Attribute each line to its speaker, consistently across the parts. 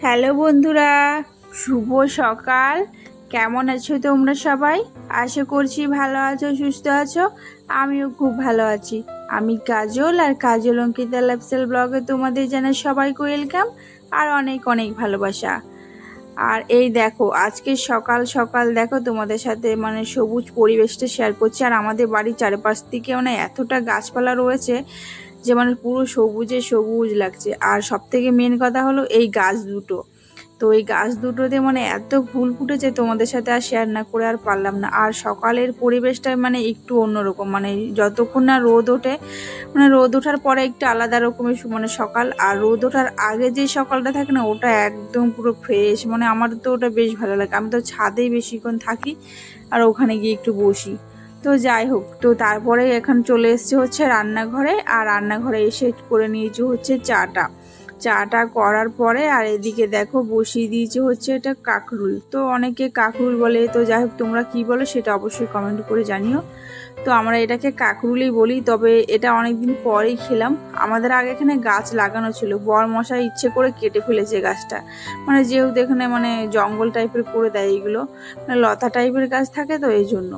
Speaker 1: Hello বন্ধুরা, শুভ সকাল। কেমন আছো তোমরা সবাই? আশা করছি ভালো আছো, সুস্থ আছো। আমিও খুব ভালো আছি। আমি কাজল আর কাজল অঙ্কিতা লাইফস্টাইল ব্লগে তোমাদের জানাই সবাইকে ওয়েলকাম আর অনেক অনেক ভালোবাসা। আর এই দেখো, আজকে সকাল সকাল দেখো তোমাদের সাথে মানে সবুজ পরিবেশটা শেয়ার করছি। আর আমাদের বাড়ির চারপাশ থেকে মানে এতটা গাছপালা রয়েছে যে মানে পুরো সবুজে সবুজ লাগছে। আর সব থেকে মেন কথা হলো এই গাছ দুটো। তো এই গাছ দুটোতে মানে এত ফুল ফুটেছে, তোমাদের সাথে আর শেয়ার না করে আর পারলাম না। আর সকালের পরিবেশটা মানে একটু অন্যরকম। মানে যতক্ষণ না রোদ ওঠে মানে রোদ ওঠার পরে একটু আলাদা রকমের মানে সকাল। আর রোদ ওঠার আগে যে সকালটা থাকে না, ওটা একদম পুরো ফ্রেশ মানে আমার তো ওটা বেশ ভালো লাগে। আমি তো ছাদেই বেশিক্ষণ থাকি, আর ওখানে গিয়ে একটু বসি। তো যাই হোক, তো তারপরে এখন চলে এসছে হচ্ছে রান্নাঘরে, আর রান্নাঘরে এসে করে নিয়েছি হচ্ছে চাটা। চাটা করার পরে, আর এদিকে দেখো বসিয়ে দিয়েছে হচ্ছে এটা কাকরুল। তো অনেকে কাকরুল বলে, তো যাই হোক, তোমরা কি বলো সেটা অবশ্যই কমেন্ট করে জানিও। তো আমরা এটাকে কাকরুলই বলি, তবে এটা অনেকদিন পরেই খেলাম। আমাদের আগে এখানে গাছ লাগানো ছিল বর মশাই ইচ্ছে করে কেটে ফেলেছে গাছটা। মানে যেহেতু এখানে মানে জঙ্গল টাইপের করে দেয় এগুলো মানে লতা টাইপের গাছ থাকে তো এই জন্য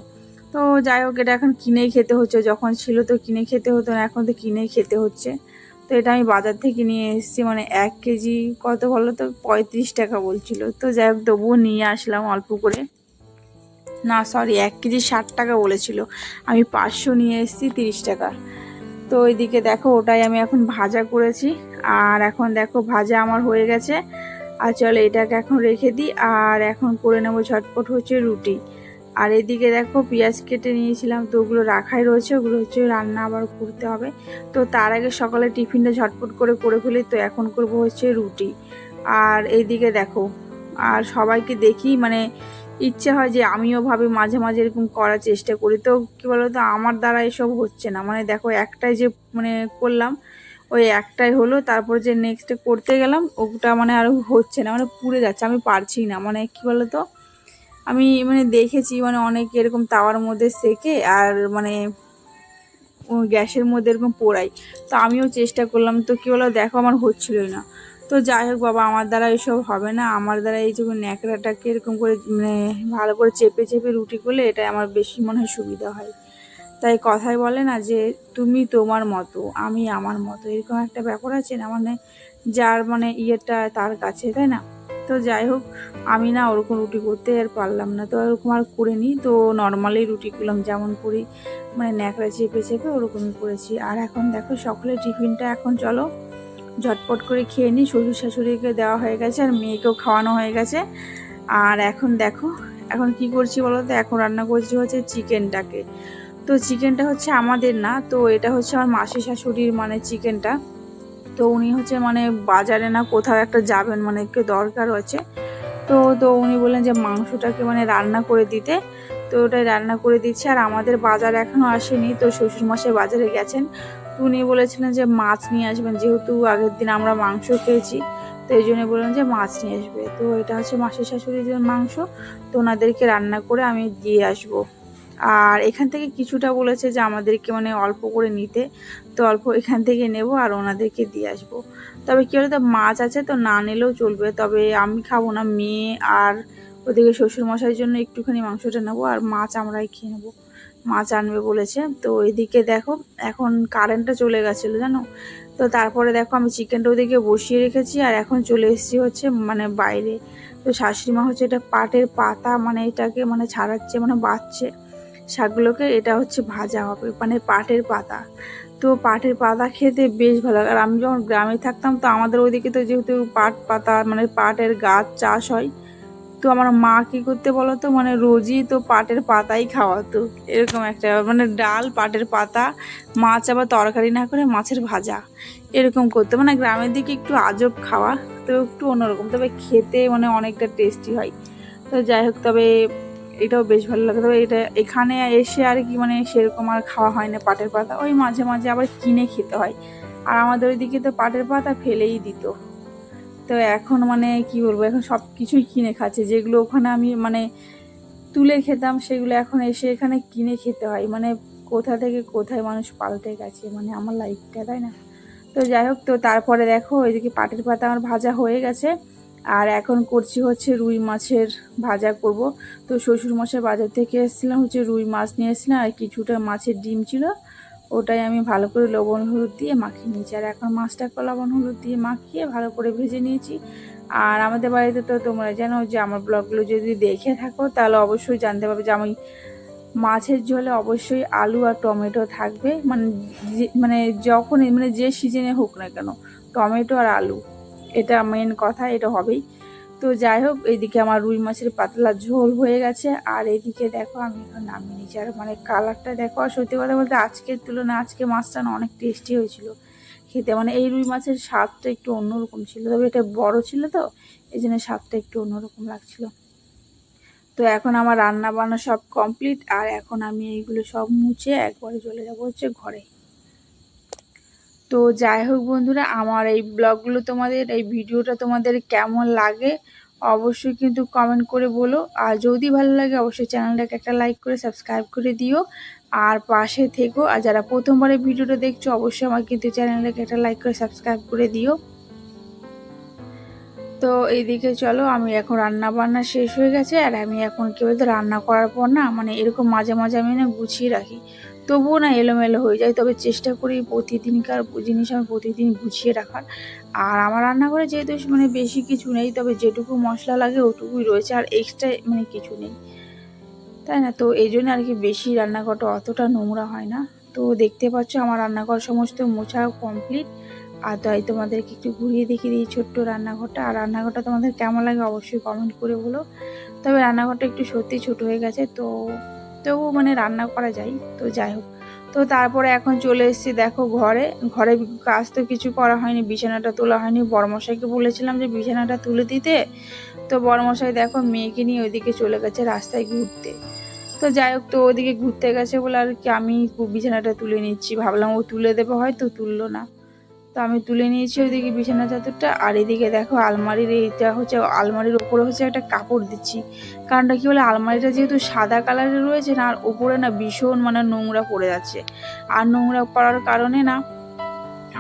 Speaker 1: তো যাই হোক, এটা এখন কিনেই খেতে হচ্ছে। যখন ছিল তো কিনে খেতে হতো না, এখন তো কিনেই খেতে হচ্ছে। তো এটা আমি বাজার থেকে নিয়ে এসেছি মানে এক কেজি কত বলো তো? পঁয়ত্রিশ টাকা বলছিল। তো যাই হোক, তবুও নিয়ে আসলাম অল্প করে। না সরি এক কেজি ষাট টাকা বলেছিল। আমি পাঁচশো নিয়ে এসেছি, তিরিশ টাকা। তো ওইদিকে দেখো, ওটাই আমি এখন ভাজা করেছি। আর এখন দেখো, ভাজা আমার হয়ে গেছে। আর চলো, এটাকে এখন রেখে দিই। আর এখন করে নেব ঝটপট হচ্ছে রুটি। আর এদিকে দেখো পেঁয়াজ কেটে নিয়েছিলাম তো ওগুলো রাখাই রয়েছে, ওগুলো হচ্ছে রান্না আবার করতে হবে। তো তার আগে সকালে টিফিনটা ঝটপট করে করে ফেলি, তো এখন করব হচ্ছে রুটি। আর এইদিকে দেখো, আর সবাইকে দেখি মানে ইচ্ছে হয় যে আমিও ভাবি মাঝে মাঝে এরকম করার চেষ্টা করি। তো কী বলো তো আমার দ্বারা এসব হচ্ছে না। মানে দেখো একটাই যে মানে করলাম, ওই একটাই হলো, তারপর যে নেক্সটে করতে গেলাম, ওটা মানে আর হচ্ছে না মানে পুড়ে যাচ্ছে, আমি পারছি না। মানে কী বলো তো আমি মানে দেখেছি মানে অনেক এরকম তাওয়ার মধ্যে সেকে আর মানে গ্যাসের মধ্যে এরকম পোড়াই তো আমিও চেষ্টা করলাম, তো কী বলো দেখো আমার হচ্ছিলই না। তো যাই হোক বাবা, আমার দ্বারা এসব হবে না। আমার দ্বারা এই যে ন্যাকড়াটাকে এরকম করে মানে ভালো করে চেপে চেপে রুটি করলে এটা আমার বেশি মনে হয় সুবিধা হয়। তাই কথাই বলে না যে তুমি তোমার মতো, আমি আমার মতো। এরকম একটা ব্যাপার আছে না মানে যার মানে ইয়েটা তার কাছে, তাই না? তো যাই হোক, আমি না ওরকম রুটি করতে আর পারলাম না। তো ওরকম আর করে নিই তো নর্মালি রুটি করলাম যেমন করি মানে ন্যাকড়া চেপে চেপে ওরকমই করেছি। আর এখন দেখো সকালে টিফিনটা এখন চলো, ঝটপট করে খেয়ে নিই। শ্বশুর শাশুড়িকে দেওয়া হয়ে গেছে আর মেয়েকেও খাওয়ানো হয়ে গেছে। আর এখন দেখো, এখন কি করছি বলো তো? এখন রান্না করছি হচ্ছে চিকেনটাকে। তো চিকেনটা হচ্ছে আমাদের না, তো এটা হচ্ছে আমার মাসি শাশুড়ির মানে চিকেনটা। তো উনি হচ্ছে মানে বাজারে না কোথাও একটা যাবেন মানে একটু দরকার হচ্ছে তো তো উনি বললেন যে মাংসটাকে মানে রান্না করে দিতে। তো ওটাই রান্না করে দিচ্ছে, আর আমাদের বাজার এখনও আসেনি, তো শ্বশুরমশাই বাজারে গেছেন। তো উনি বলেছিলেন যে মাছ নিয়ে আসবেন, যেহেতু আগের দিন আমরা মাংস খেয়েছি, তো এই জন্য বললেন যে মাছ নিয়ে আসবে। তো এটা হচ্ছে মাসির শাশুড়িদের মাংস, তো ওনাদেরকে রান্না করে আমি দিয়ে আসব। আর এখান থেকে কিছুটা বলেছে যে আমাদেরকে মানে অল্প করে নিতে। তো অল্প এখান থেকে নেব আর ওনাদেরকে দিয়ে আসব। তবে কী বলতো, মাছ আছে তো না নিলেও চলবে। তবে আমি খাব না, মেয়ে আর ওদিকে শ্বশুর শ্বশুরমশাইয়ের জন্য একটুখানি মাংসটা নেব আর মাছ আমরাই খেয়ে নেব। মাছ আনবে বলেছে। তো এদিকে দেখো, এখন কারেন্টটা চলে গেছিল জানো? তো তারপরে দেখো আমি চিকেনটা ওদিকে বসিয়ে রেখেছি আর এখন চলে এসেছি হচ্ছে মানে বাইরে। তো শাশুড়ি মা হচ্ছে এটা পাটের পাতা মানে এটাকে মানে ছাড়াচ্ছে মানে বাচ্ছে। শাকগুলোকে এটা হচ্ছে ভাজা হবে মানে পাটের পাতা। তো পাটের পাতা খেতে বেশ ভালো লাগে। আর আমি যখন গ্রামে থাকতাম, তো আমাদের ওইদিকে তো যেহেতু পাট পাতা মানে পাটের গাছ চাষ হয়, তো আমার মা কী করতে বলো তো মানে রোজই তো পাটের পাতাই খাওয়াতো। এরকম একটা মানে ডাল, পাটের পাতা, মাছ আবার তরকারি না করে মাছের ভাজা, এরকম করতো। মানে গ্রামের দিকে একটু আজব খাওয়া, তো একটু অন্যরকম। তবে খেতে মানে অনেকটা টেস্টি হয়। তো যাই হোক, তবে এটাও বেশ ভালো লাগে। তবে এটা এখানে এসে আর কি মানে সেরকম আর খাওয়া হয় না পাটের পাতা। ওই মাঝে মাঝে আবার কিনে খেতে হয়। আর আমাদের ওইদিকে তো পাটের পাতা ফেলেই দিত। তো এখন মানে কি বলব, এখন সব কিছুই কিনে খাচ্ছে। যেগুলো ওখানে আমি মানে তুলে খেতাম, সেগুলো এখন এসে এখানে কিনে খেতে হয়। মানে কোথা থেকে কোথায় মানুষ পাল্টে গেছে মানে আমার লাইফটা তাই না? তো যাই হোক, তো তারপরে দেখো, ওইদিকে পাটের পাতা আমার ভাজা হয়ে গেছে। আর এখন করছি হচ্ছে রুই মাছের ভাজা করব। তো শ্বশুর মশাই বাজার থেকে এসেছিলাম হচ্ছে রুই মাছ নিয়ে এসেছিলাম আর কিছুটা মাছের ডিম ছিল। ওটাই আমি ভালো করে লবণ হলুদ দিয়ে মাখিয়ে নিয়েছি। আর এখন মাছটাকে লবণ হলুদ দিয়ে মাখিয়ে ভালো করে ভেজে নিয়েছি। আর আমাদের বাড়িতে তো তোমরা জানো যে আমার ব্লগগুলো যদি দেখে থাকো, তাহলে অবশ্যই জানতে পারবে যে আমি মাছের ঝোলে অবশ্যই আলু আর টমেটো থাকবে। মানে মানে যখন মানে যে সিজনে হোক না কেন, টমেটো আর আলু। এটা মেন কথা, এটা হবেই। তো যাই হোক এইদিকে আমার রুই মাছের পাতলা ঝোল হয়ে গেছে। আর এইদিকে দেখো, আমি এখন নামিয়ে নিয়েছি। আর মানে কালারটা দেখো, আর সত্যি কথা বলতে আজকের তুলনায় আজকে মাছটা না অনেক টেস্টি হয়েছিল। খেতে মানে এই রুই মাছের স্বাদটা একটু অন্যরকম ছিল। তবে এটা বড় ছিল তো, এই জন্য স্বাদটা একটু অন্যরকম লাগছিল। তো এখন আমার রান্না বান্না সব কমপ্লিট আর এখন আমি এইগুলো সব মুছে একবারে চলে যাব হচ্ছে ঘরে। তো যাই হোক বন্ধুরা, আমার এই ব্লগগুলো তোমাদের, এই ভিডিওটা তোমাদের কেমন লাগে অবশ্যই কিন্তু কমেন্ট করে বলো। আর যদি ভালো লাগে, অবশ্যই চ্যানেলটাকে একটা লাইক করে সাবস্ক্রাইব করে দিও। আর পাশে থেকো, আর যারা প্রথমবার ভিডিওটা দেখছ, অবশ্যই আমার কিন্তু চ্যানেলটাকে একটা লাইক করে সাবস্ক্রাইব করে দিও। তো এইদিকে চলো, আমি এখন রান্না বান্না শেষ হয়ে গেছে, আর আমি এখন কি বলতো, রান্না করার পর না মানে এরকম মাঝে মাঝে আমি না গুছিয়ে রাখি। তবুও না এলোমেলো হয়ে যায়। তবে চেষ্টা করি প্রতিদিনকার জিনিস আমি প্রতিদিন গুছিয়ে রাখার। আর আমার রান্নাঘরে যেহেতু মানে বেশি কিছু নেই, তবে যেটুকু মশলা লাগে ওটুকুই রয়েছে, আর এক্সট্রা মানে কিছু নেই। তাই না? তো এই জন্য আর কি বেশি রান্নাঘরটা অতটা নোংরা হয় না। তো দেখতে পাচ্ছ আমার রান্নাঘর সমস্ত মোছা কমপ্লিট আর তাই তোমাদেরকে একটু ঘুরিয়ে দেখিয়ে দিই ছোট্ট রান্নাঘরটা। আর রান্নাঘরটা তোমাদের কেমন লাগে অবশ্যই কমেন্ট করে বলো। তবে রান্নাঘরটা একটু সত্যি ছোট হয়ে গেছে, তো তবু মানে রান্না করা যায়, তো যাই হোক। তো তারপরে এখন চলে এসেছি দেখো ঘরে। ঘরে কাজ তো কিছু করা হয়নি, বিছানাটা তোলা হয়নি। বড়মশাইকে বলেছিলাম যে বিছানাটা তুলে দিতে। তো বড়মশাই দেখো মেয়েকে নিয়ে ওইদিকে চলে গেছে রাস্তায় ঘুরতে। তো যাই হোক, তো ওদিকে ঘুরতে গেছে বলে আর কি আমি বিছানাটা তুলে নিচ্ছি। ভাবলাম ও তুলে দেবে, হয়তো তুললো না। তো আমি তুলে নিয়েছি ওইদিকে বিছানা চাদরটা, আর এদিকে দেখো আলমারির এইটা হচ্ছে, আলমারির ওপরে হচ্ছে একটা কাপড় দিচ্ছি। কারণটা কি বলে, আলমারিটা যেহেতু সাদা কালারের রয়েছে না, আর ওপরে না ভীষণ মানে নোংরা পড়ে যাচ্ছে। আর নোংরা পড়ার কারণে না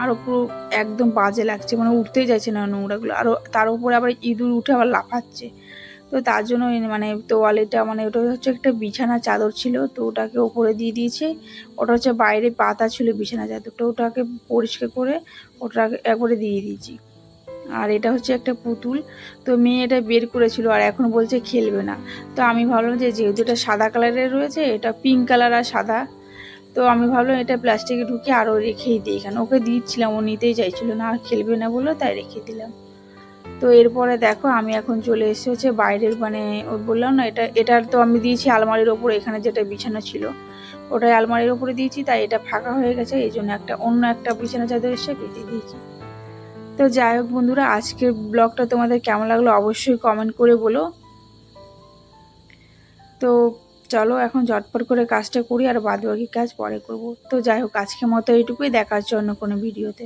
Speaker 1: আরও পুরো একদম বাজে লাগছে মানে উঠতেই যাচ্ছে না নোংরাগুলো। আরও তার উপরে আবার ইঁদুর উঠে আবার লাফাচ্ছে। তো তার জন্য মানে তোয়ালেটা মানে ওটা হচ্ছে একটা বিছানা চাদর ছিল, তো ওটাকে ওপরে দিয়ে দিয়েছে। ওটা হচ্ছে বাইরে পাতা ছিল বিছানা চাদরটা ওটাকে পরিষ্কার করে ওটাকে একবারে দিয়ে দিয়েছি। আর এটা হচ্ছে একটা পুতুল, তো মেয়ে এটা বের করেছিল আর এখন বলছে খেলবে না। তো আমি ভাবলাম যে যেহেতু এটা সাদা কালারের রয়েছে, এটা পিঙ্ক কালার আর সাদা, তো আমি ভাবলাম এটা প্লাস্টিকে ঢুকে আরও রেখেই দিই। এখানে ওকে দিচ্ছিলাম, ও নিতেই চাইছিল না, আর খেলবে না বলে তাই রেখে দিলাম। তো এরপরে দেখো আমি এখন চলে এসেছি হচ্ছে বাইরের মানে বললাম না এটা এটার তো আমি দিয়েছি আলমারির ওপর, এখানে যেটা বিছানা ছিল, ওটাই আলমারির ওপরে দিয়েছি, তাই এটা ফাঁকা হয়ে গেছে, এই জন্য একটা অন্য একটা বিছানা চাদর এসে পেতে দিয়েছি। তো যাই হোক বন্ধুরা, আজকের ব্লগটা তোমাদের কেমন লাগল অবশ্যই কমেন্ট করে বলো। তো চলো এখন ঝটপট করে কাজটা করি, আর বাদবাকি কাজ পরে করব। তো যাই হোক, আজকের মতো এইটুকুই দেখার জন্য কোনো ভিডিওতে।